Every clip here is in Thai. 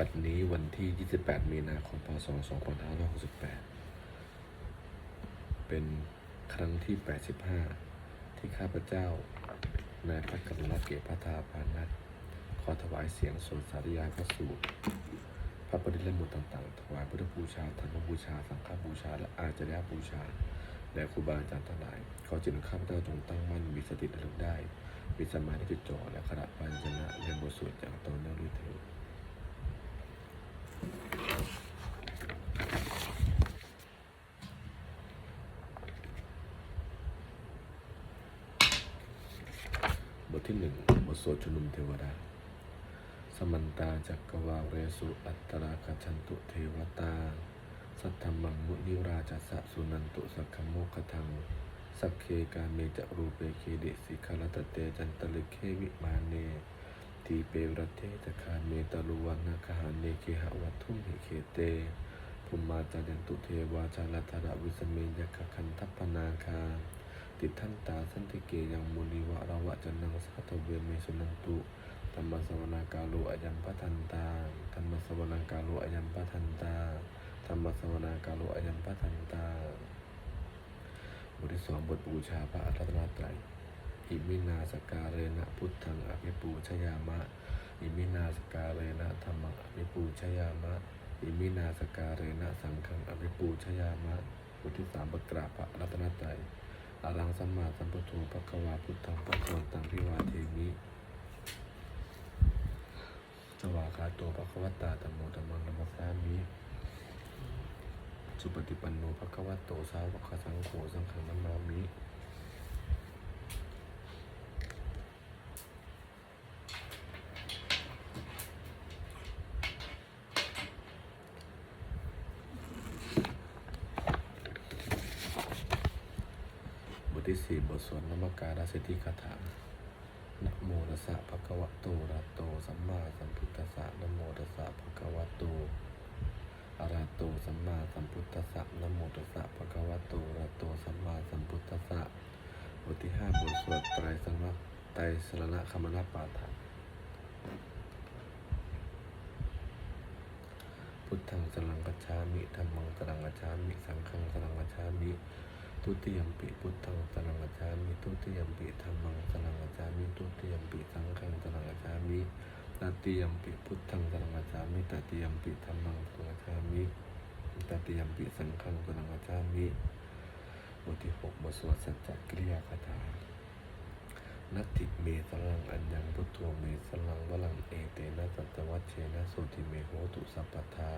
บัดนี้วันที่ 28 มีนาคม พศ 2568 เป็นครั้งที่ 85 ที่ข้าพเจ้านายพระกรุณาเกศพระทาพานัทขอถวายเสียงสวดสาธยายพระสูตร พระปริแลมุตต่างๆ ถวายพุทธบูชา ธรรมบูชา สังฆบูชา และอาจารยบูชา และครูบาอาจารย์ทั้งหลาย ขอจิตของข้าพเจ้าจงตั้งมั่น มีสติระลึกได้ มีสมาธิจดจ่อและขณะปัญญนะเรียนบทสวดอย่างต่อเนื่องด้วยเถิด หนึ่งบทสวดชุนุมเทวดา สมันตาจักกวาเรสุอัตตราคชันตุเทวตา สัทธมังมุนิราชสะสุนันตุสักขโมคทัง สักเคกาเมจะรูเปเคเดสิคารตเตจันตลิเควิมาเนทีเปรเทจะคาเมตลุวันนาคหาเนเคหวัตถุมหิเคเตภูมิมาจายันตุเทวาจาลธระวิสเมยคคันทัปปนาคา ติทันตาสันติเกยังมุนิวะระวะจันนังสัตเวเมสุนันตุธรรมสวนากาโลอายัมปะทันตาธรรมสวนากาโลอายัมปะทันตาธรรมสวนากาโลอายัมปะทันตาบทที่สองบทบูชาพระอัตนาไตรยอิมินาสกาเรนะพุทธังอภิปูชยามะ อิมินาสกาเรนะธรรมังอภิปูชยามะ อิมินาสกาเรนะสังฆังอภิปูชยามะบทที่สามบทกราบพระรัตนตรัย อารังสัมมาสัมพุทโธภควาพุทธังพระวันตังพิวาเทมิสวากาโตภควตาตัมโมตัมมังนัมสสามิสุปฏิปันโนภควโตสาวกสังโฆสังฆนัมมามิบท ที่สี่บทสวดนมการาสิทธิคาถานะโมตัสสะภะคะวะโตอะระโตสัมมาสัมพุทธัสสะนะโมตัสสะภะคะวะโตอะระโตสัมมาสัมพุทธัสสะนะโมตัสสะภะคะวะโตอะระโตสัมมาสัมพุทธัสสะบทที่ห้าบทสวดไตรสรณะไตรสรณะคมนาปาฐะพุทธังสรังกัจฉามิธัมมังสรังกัจฉามิ สังฆังสรังกัจฉามิ ทุติยมปิพุทธังสรังกัจามิทุติยมปิธรรมังสรังกัจามิทุติยมปิสังฆังสรังกัจามิตติยมปิพุทธังสรังกัจามิตติยมปิธรรมังสรังกัจามิตติยมปิสังฆังสรังกัจามิบทที่หกบทสวดสัจจกิริยาคาถานัตติเมสลังอัญญังพุทโธเมสลังวลังเอเตนะสัตวัชเชนะโสติเมโหตุสัพพทา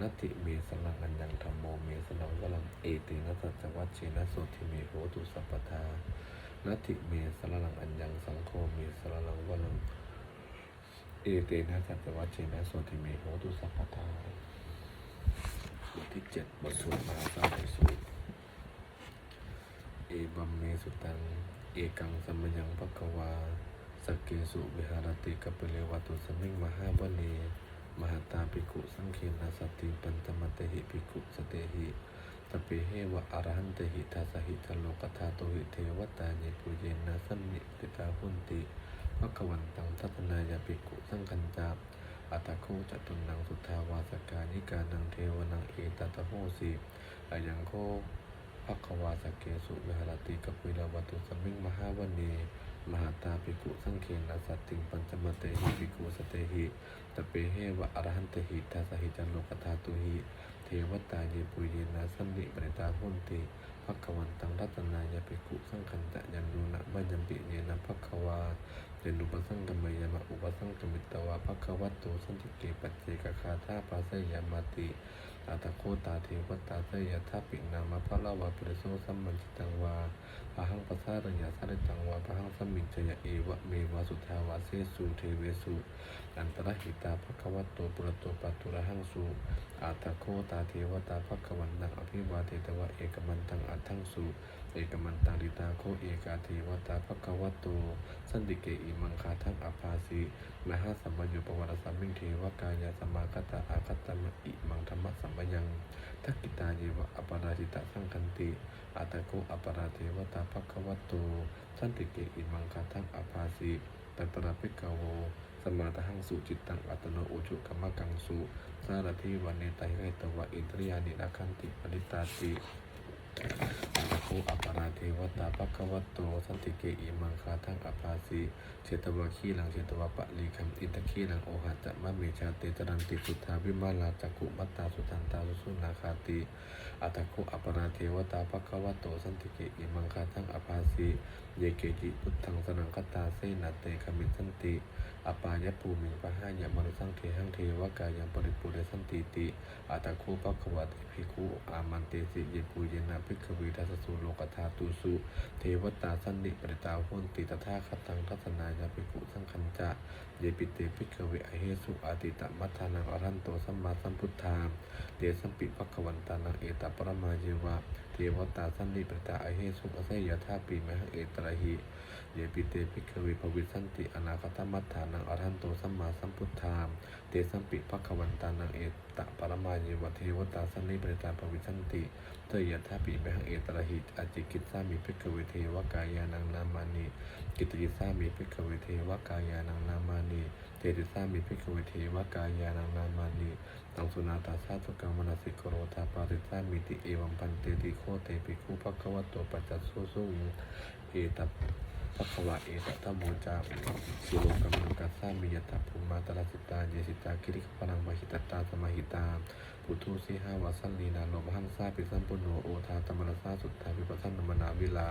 นัตติเมสลังอัญญังธรรมโมเมสลังวลังเอเตนะสัจวัชเชนะโสติเมโหตุสัพพทานัตติเมสลังอัญญังสังโฆเมสลังวลังเอเตนะสัจวัชเชนะโสติเมโหตุสัพพทาบทที่เจ็ดบทสวดมาสังฆสูตรเอบัมเมสุตัง เอกังสัมยังปะกวาสเกสุวิหารติกัปเปเลวตุสมิงมหาบเน มหาตาปิกุสังเขนาสติปันตมตเตหิปิกุสเตหิตเปเหวะอรหันตหิทัสหิทโลกธาโตหิเทวตาเนปุเยนะสัมนิปิตาพุนติภควันตังทัตนายาปิกุสังคัญจาอัตโคจตุนังสุทธาวาสกานิกานังเทวนังเอตตะโหสีอายังโคภักวาสเกสุวิหรติกัปปิลวัตุสมิงมหาวเน มหาตาปิกุสังเขนาสัตติงปัญจมเตหิปิกุสเตหิตเปเหวะอรหันตหิทัสหิจันโลกธาตุหิเทวตาเยปุเยนะสัมนิปริตาพุนติภักวันตังรัตนายาปิกุสังคันตะยันดูนะบัญญัมปิเยนะภักวาเรนุปสังกมยามะอุปสังกมิตวาภักวัตโตสันติเกปัจเจกคาธาปาสยามาติ อาตะโคตาเทวตาเตยะทาปินามะพะละวาปุริโสสัมมันจิตังวาพะหังปัสสารัญญาสาริตังวาพะหังสัมมิจยะเอวะเมวะสุทาวาเสสุเทเวสุอันตรหิตาภควตโตปุระโตปัตตุระหังสุอาตะโคตาเทวตาภควันตังอภิวาเทตวะเอกมันตังอัตถังสุ เอกมันตังดิตาโคเอกาเทวตาภควตโตสันติเกอิมังคาทังอภาสิมหาสัมมยุปวารสัมมิงเทวกายาสมาคตาอาคตมะอิมังธรรมะสัมมยังทักกิตาเยวะอปาราชิตะสังคันติอาตะโกอปาราเทวตาภควตโตสันติเกอิมังคาทังอภาสิตัตระปิกาโวสมาตหังสุจิตตังอัตโนอุจุกรรมกังสุสารทิวันเนไตไกตวะอินทริยานิราคันติปริตาติ ตาปะกวัตโตสันติเกอิมังคาทังอภาสีเชตวะขีหลังเชตวะปะลีคัมอินตะขีหลังโอหัจะมะเมชาเตจรันติสุทธาวิมาลาจักกุมัตตาสุทันตาสุสุนาคาติอัตคุอปนาเทวตาปะกวัตโตสันติเกอิมังคาทังอภาสีเยเกจิพุทธังสนังคตาเสนาเตคมิสันติ อปายภูมิปะหายามนุสังเทหังเทวกายังปริปุเรสันติติอัตโคภควะติภิกขุอามันเตสิเยปุเยนาภิกขวีทัสสุโลกธาตุสุเทวตาสันนิปริตาหุนติตถาคตังทัศนายาภิกขุสังคัญจะเยปิเตภิกขเวอเหสุอาติตมัทธานังอรันโตสัมมาสัมพุทธาเตสัมปิภควันตานังเอตปรมาเยวะ ทวตาสันนิปิตาอเหสุอเสยยธาปีมหเอตระหิเยปิเตภิกเวภวิสันติอนาคตมัฏฐานังอรหันโตสัมมาสัมพุทธามเตสัมปิภควันตานังเอตปรมาเยวเทวตาสันนิปริตาภวิสันติเตยะทาปิเมหังเอตระหิอจิกิจสามิภิกเวเทวกายานังนามานิกิตติสามิภิกเวเทวกายานังนามานิ เตติสามิภิกเวเทวกายานังนามานิตังสุนาตาสาธุกรรมนาสิกโรธาปาริสามิติเอวัมปันเตติโคเตปิคุภควโตปัจจัสุสุงเอตภควะเอตัตโมจาสิโลกัมมังกัสสามิยตาภูมาตลสิตาเยสิตาคิริขปนังมหิตตาสมาหิตาปุถุสีหาวาสันลีนาโลมหังซาปิสัมปุโนโอทาตมรสาสุทธาวิปัสสนมนาวิลา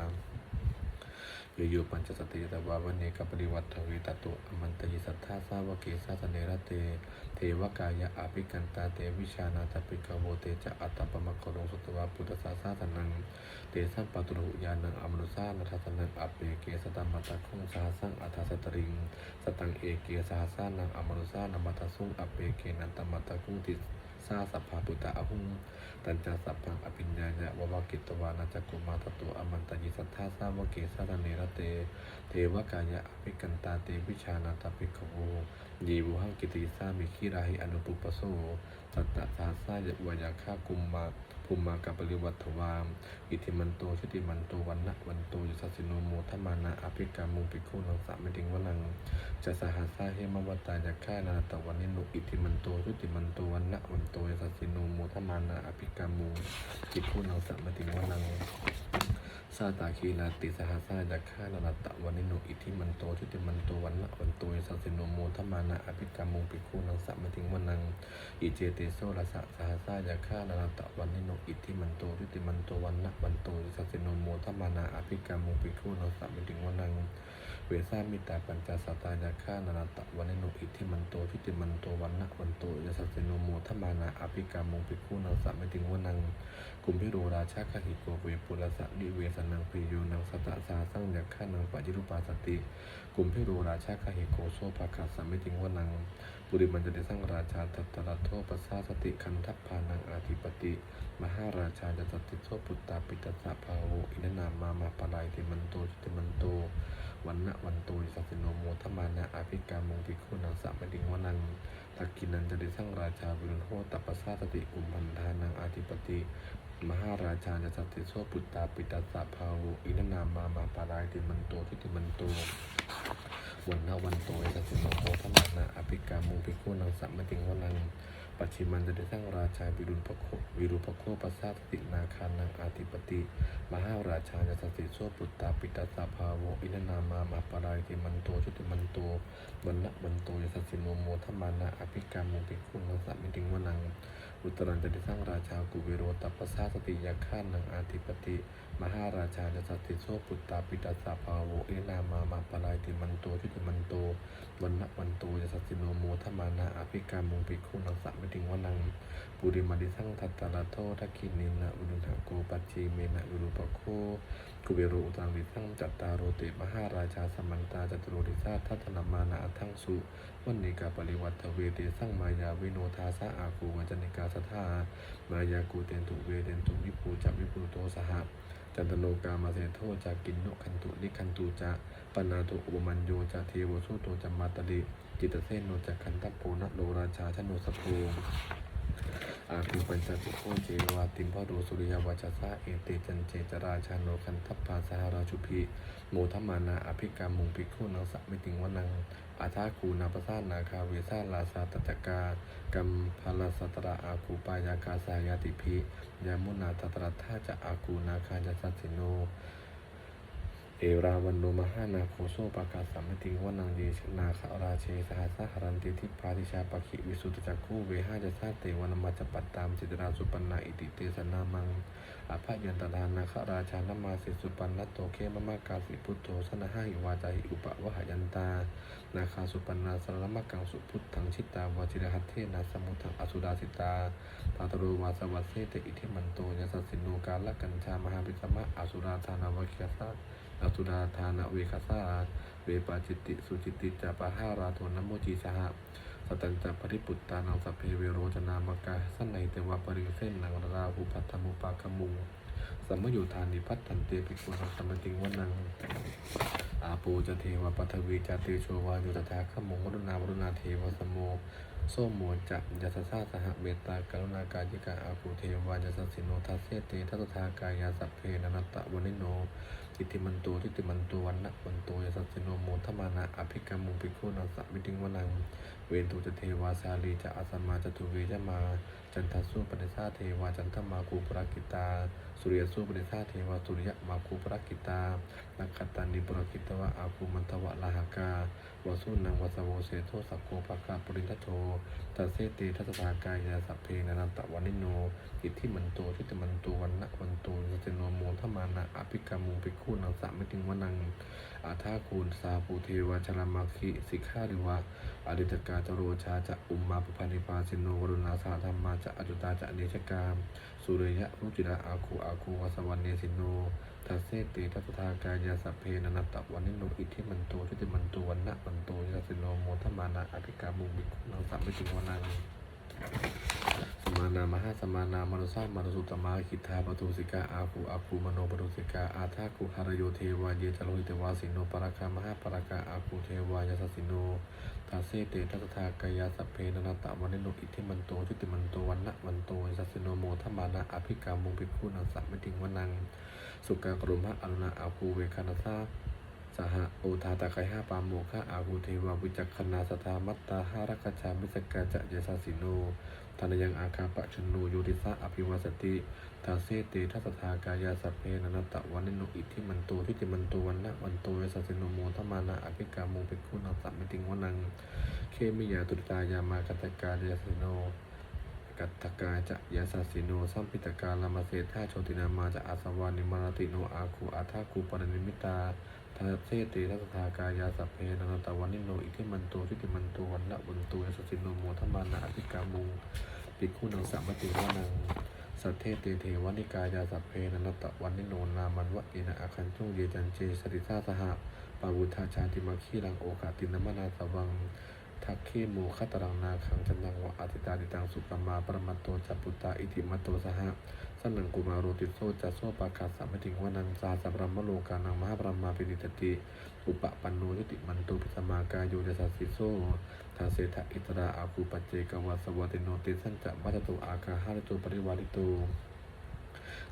โยโยปัญจสติตวาวันเนกปริวัตถเวตตุอมันตยิสัทธาสาวกเกสาสเนระเต เทวกายะอาภิกันตาเตวิชานาตปิกโวเตจะอัตตปมะโคโรสุตวาพุทธสาสาสนัง เตสัมปตุรุญาณังอมนุสานัทสนังอเปเกสตมมตะคุงสาสังอัทสตริง สตังเอเกสาสานังอมนุสานัมมตสุงอเปเกนันตมัตะคุงติส ซาสัพพาปุตตะอหุงตัญจาสัพพังอภิญญาญะววากิตวานาจักุมาตตุอมันตยิสัทธาสาวเกสาเนระเต เทวกายะอภิกันตาเตวิชานาตาปิกโว ยีวุหังกิติสามิคิราหิอนุปุปโสตัตตะสาสายะวายาฆากุมมาภูมากับปริวัตวาม อิทิมันโตชิติมันโตวันนะวันโตยสัสสิโนโมทมานะอภิกามุปิโคนังสะไม่ถึงวนังจะสหัสสาเหมวตายาฆ่านาตะวันนินุอิทิมันโตชิติมันโตวันนะวันโตยสัสสิโนโมทมานะอภิกามุปิโคนังสะไม่ถึงวนัง ซาตาคีลาติสหัสายาฆ่านารัตตะวันนิโนอิทิมันโตชุติมันโตวันละวันโตยสัสสิโนโมทมานะอภิกรรมุปิคูนังสัมมติงวันนังอิเจเตโซลสะสหัสซายาฆ่านารัตตะวันนิโนอิทิมันโตชุติมันโตวันละวันโตยสัสสิโนโมทมานะอภิกรรมุปิคูนังสัมมติงวันนัง เวสามิตาปัญจสัตายาฆ่านารัตตะวันนิโนอิทิมันโตพิติมันโตวันนักวันโตยสัสโนโมทมานาอภิกามงปิคูนังสัมมติงวันังกุมพิโรราชาคหิโกเวปุรสะนิเวสนังปิโยนังสัตตะสาสังยาฆานังปัจจิรุปาสติ กุมพิโรราชาคหิโกโซภาคาสัมมิติงวนัง ปุริมันจะได้สร้างราชาตัตตะโทปัสสาสติคันทัพพานังอาธิปติ มหาราชาจะสติโสปุตตาปิตสะภาโวอินนามามาปะไลติมันโตจิติมันโตวันนะวันโตสัสสิโนโมทมานะอภิกามุงปิคุนังสัมมิติงวนังทักกินันจะได้สร้างราชาวิรุณโหตัปปสสาสติกุมพันธานังอาธิปติ มหาราชาจะสัตติโสปุตตาปิตัสะภาวุอินนามามาปารายติมันโตทิติมันโต วันนาวันโตสัจจุโนโมทมนะอภิกามูปิโคนังสัมมติงวนัง ปัจฉิมันจะได้สร้างราชาวิรุณปโควิรุปโคปัสสาสตินาคานังอาธิปติมหาราชาจะสัตติโสปุตตาปิตัสสภาวอินนามามาปารายติมันโตทิติมันโตวันนะวันโตสัตติโนโมทมานะอภิกามุปิคนังสัมมติงวนังอุตรันจะได้สร้างราชากุเวโรตัปปสาสติยาฆานังอาธิปติมหาราชาจะสติโสปุตตาปิตัสสภาโวเอนนามามาปลายติมันโตชุติมันโตวันนะวันโตจะสติโนโมทมานาอภิกามุงปิคุนังสัมม่ถึงวันังปุริมาดิสังทัตตาลโททักขินินะอุนุทาโกปัจจีเมนะอุรุปโคกุเวโรอุตังดิสังจัตตารโรติมหาราชาสมันตาจัตโรดิสาทัตนามานาอัทังสุวันนิกาปริวัตเวเตสังมายาวิโนทาสะอากูวัจนิกาสทามายากูเตนตุเวเตนตุวิปูจักวิปูโตสหจันตโนกามาเสโทจากินโนคันตุนิคันตุจะปนาตุอุมันโยจะเทวสุโตจัมมาตลิ จิตเสนโนจะคันทัพโพนะโลราชาชโนสโพอาภิปัญจสุโคเจวาติมพโดสุริยวาจสาเอเตจันเจจราชาโนคันทัพพาสหราชุพีโมทมานาอภิกรรมุงภิกขุนังสัมมิติงวนังอาทาคูนาปสานาคาเวสาลาสาตตกากัมพลาสตระอาคูปายากาสายาติภิยามุนาตตระทาจะอาคูนาคาจสัสสิโน เอราวันโนมหานาโคโซปากาสัมมติวนังเยชนาคาราเชสหัสหรันติทิปาติชาปะขิวิสุตจักคูเวหาจสาเตวนมัจปัตตามจิตราสุปันนาอิติเตสนามังอภยันตานาคาราชานมาสิสุปันนโตเคมมากาสิพุทโธสนะหิวาจาหิอุปวหยันตา นาคาสุปันนาสรมกังสุพุทธังชิตาวาจิรหัตเทนาสมุทังอสุดาสิตาปาตโรวาสวัสเสเตอิทิมันโตยสัสสินโนกาลกัญชามหาปิสมะอสุราธานาวะเคียสา อสุดาทานเวคาสาเวปาจิติ สุจิตติจาปาหาราโทนโมจีสหะสตันจะปริปุตตานังสเพเวโรจนามกาสันในเตวะปริเส้นนังราหุพัทธมุปาคมุงสัมมโยุทานิพัฒนเตปิกุณสัมมติงวนังอาปูจะเทวปัทวีจาเตโชวายุตถาขมงวรุณาวรุณาเทวสมโมโสมโมจัยัสสาสหเบตากรุณากายิกาอาภูเทวายัสสิโนทัสเสเตทัตถากายาสัพเพนันตะวนิโน อิติมันโตทิติมันโตวันนะวันโตยสัสสิโนโมทมานะอภิกรรมุปิโคนัสสะมิติงวนัง เวนตุจะเทวาสาลีจะอาสมาจตุเวจะมา จันทสุปนิสาเทวาจันทมาคูปรากิตา สุริยสุปนิสาเทวาสุริยมาคูปรากิตานักขตันนิปรกิตวะอาคูมันตวะลาหกาวสุนังวสโวเสโทสักโกภากาปรินทโทตัสเสเตทัสสากายาสัพเพนันตะวันิโนอิทิมันโตทิติมันโตวันนะวันโตยสเจโนโมทมานะอภิกรรมุปิคูนังสะมิติงวนังอาทาคูณสาภูเทวาชลามาคิสิกขาริวะอดิตกาจโรชาจะอุมมาปพันิพาสินโนวรุณาสาธรรมาจะอจุตาจะเนชกามสุริยะรุจิระอาคูอาคูวสวันเนสินโนทัสเสติทัตถากายาสัพเพนันตะวันนิโนอิทธิมันโตทิติมันโตวันนะวันโตยสสินโนโมทมานะอภิกรรมุบิคุนังสัมมิติงวนัง มานา มหาสมานา มนุสามนุสุตมาคิทาปตุสิกา อาภูอาภูมโนปตุสิกา อาทาคุหารโยเทวาเยจโลหิตวาสิโนปรากามหาปรากาอาภูเทวายาสสิโนทาเสเตทัสทากายาสเพนนาตะวันนโนอิทธิมันโตทิติมันโตวันนะวันโตยสัสสิโนโมทมานะอภิกามุงภิกขุนังสัมมิติงวนัง สุกากรุมะอรุณาอาภูเวคานาซาสหโอทาตะไคห้าปามโมฆะอาหูเทวาวิจักขณาสทามัตตาหารักจามิสกาจะเยสาสิโน ทานยังอาคาปะชนูโยติสะอภิวาสติทาเสเตทัสทากายาสัพเพนันตะวันนิโนอิทิมันโตทิติมันโตวันนะวันโตยสัสสิโนโมทมานะอภิกามุเป็นคุนังสัมมิติงวนัง เคมิยาตุตายามากตกาเยสสิโนกัตกาจะยาสาสิโนสัมพิตกาลามาเสธาโชตินามาจะอาสวานิมารติโนอาคูอาทาคูปรนิมิตา ทาเสติทัสทากายาสัพเพนันตะวันนิโนอิทิมันโตทิติมันโตวันละวันโตยสัสสิโนโมธมานาอภิกามุงปิคู่นังสัมมติวานังสัทเทเตเทวนิกายาสัพเพนันตะวันนิโนนามันวะเอนะอาคันจุงเยจันเจสติธาสหะปาวุธาชาติมาคีรังโอกาตินมนาสวัง ทักขีโมคตรังนาคังจันนังวะอาติตาดิตังสุปมาปรมัตโตจัปุตตาอิติมัตโตสหะสันนังกุมาโรติโซจัสโซปากาสัมมติงวานังสาสัพรมโลกานังมหาปรมาปิติตติ อุปปันโนยติมันโตปิสมากายโยจัสสสิโซทาเสทะอิตราอาคูปัจเจกวาสวัติโนเตสันจะมัตโตอาคาหาริโตปริวาริโต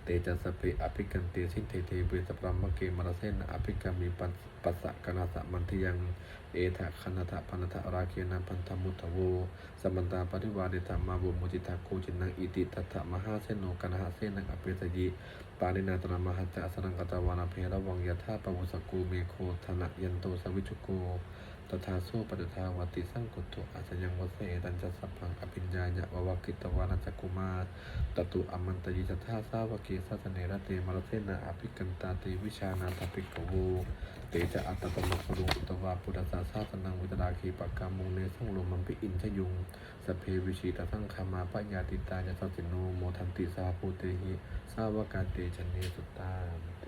เตจัสสเปอภิกันเตสินเทเทเวสปรมเกมรเสนอภิกามีปัสปัสสะกนาสะมันทิยังเอทะคณทะพนธะราเกนัพันธมุตตะโวสมันตาปริวาริธรรมาบุมุจิตาโคจินังอิติตัตถะมหาเสนโนกนะหะเสนังอเปสยิปานินาตระมหัจจะสนังกตวานาเพระวังยะธาปวุสกูเมโคธนะยันโตสวิจุโก ตถาโซปฏิทาวติสังกุตุอาจยังวเสตัญจะสัพพังอภิญญาญะววกิตวานัจจกุมาตตุอมันตยิจทาสาวกีสัสเนระเตมรเสนาอภิกันตาติวิชานาตปิกโวเตจะอัตตมสรุงอุตวาปุตตาสาสนังวิตราคีปกกามุงเนสังโลมัมปิอินชยุงสเพวิชิตสังคามาปัญญาติตาญาสัสสิโนโมทันติสาภูเตหิสาวกาเตชเนสุตตาเต